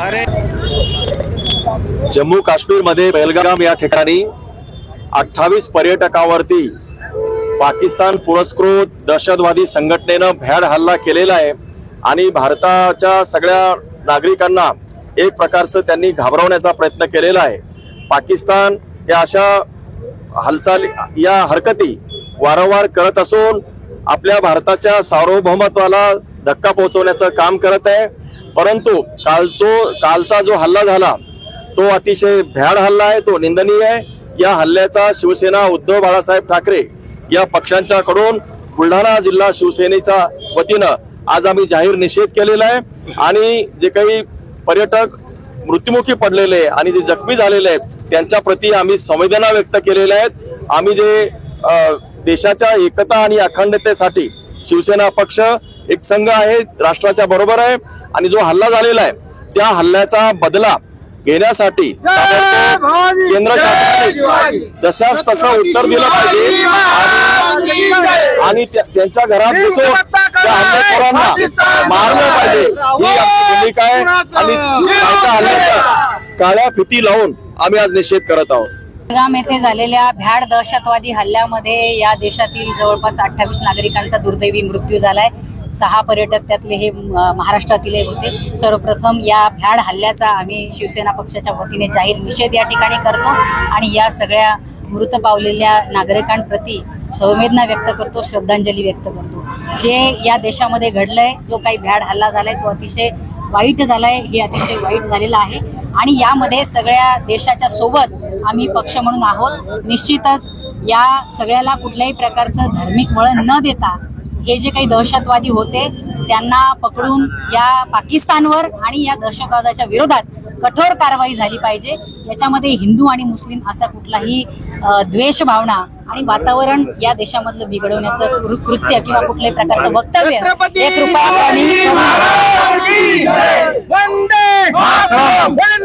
अरे. जम्मू काश्मीरमध्ये बेलगाम या ठिकाणी अठ्ठावीस पर्यटकावरती पाकिस्तान पुरस्कृत दहशतवादी संघटनेनं भ्याड हल्ला केलेला आहे आणि भारताच्या सगळ्या नागरिकांना एक प्रकारचं त्यांनी घाबरवण्याचा प्रयत्न केलेला आहे. पाकिस्तान या अशा हालचाली या हरकती वारंवार करत असून आपल्या भारताच्या सार्वभौमत्वाला धक्का पोहोचवण्याचं काम करत आहे. परंतु कालचो कालचा जो हल्ला झाला तो अतिशय भ्याड हल्ला आहे तो निंदनीय आहे. या हल्ल्याचा शिवसेना उद्धव बाळासाहेब ठाकरे या पक्षांच्याकडून बुलढाणा जिल्हा शिवसेनेच्या वतीनं आज आम्ही जाहीर निषेध केलेला आहे. आणि जे काही पर्यटक मृत्युमुखी पडलेले आणि जे जखमी झालेले आहेत त्यांच्या प्रती आम्ही संवेदना व्यक्त केलेल्या आहेत. आम्ही जे देशाच्या एकता आणि अखंडतेसाठी शिवसेना पक्ष एक संघ आहे राष्ट्राच्या बरोबर आहे आणि जो हल्ला झालेला आहे त्या हल्ल्याचा बदला घेण्यासाठी केंद्र शासनाने जशास तसं उत्तर दिलं पाहिजे. आणि- आणि त्या- त्यांच्या घरात घुसून त्या हल्लेखोरांना मारलं पाहिजे. ही आमची भूमिका आहे. आणि हल्ल्याचा काळ्या फिती लावून आम्ही आज निषेध करत आहोत. गाम येथे झालेल्या भ्याड दहशतवादी हल्ल्यामध्ये या देशातील जवळपास अठ्ठावीस नागरिकांचा दुर्दैवी मृत्यू झालाय. सहा पर्यटक त्यातले हे महाराष्ट्रातील हे होते. सर्वप्रथम या भ्याड हल्ल्याचा आम्ही शिवसेना पक्षाच्या वतीने जाहीर निषेध या ठिकाणी करतो आणि या सगळ्या मृत पावलेल्या नागरिकांप्रती संवेदना व्यक्त करतो श्रद्धांजली व्यक्त करतो. जे या देशामध्ये घडलंय जो काही भ्याड हल्ला झालाय तो अतिशय वाईट झालाय हे अतिशय वाईट झालेलं आहे. आणि यामध्ये सगळ्या देशाच्या सोबत आम्ही पक्ष म्हणून आहोत. निश्चितच या सगळ्याला कुठल्याही प्रकारचं धार्मिक वळण न देता हे जे काही दहशतवादी होते त्यांना पकडून या पाकिस्तानवर आणि या दहशतवादाच्या विरोधात कठोर कारवाई झाली पाहिजे. याच्यामध्ये हिंदू आणि मुस्लिम असा कुठलाही द्वेष भावना आणि वातावरण या देशामधलं बिघडवण्याचं कृत्य किंवा कुठल्याही प्रकारचं वक्तव्य एक रुपया वंदे मातरम! वंदे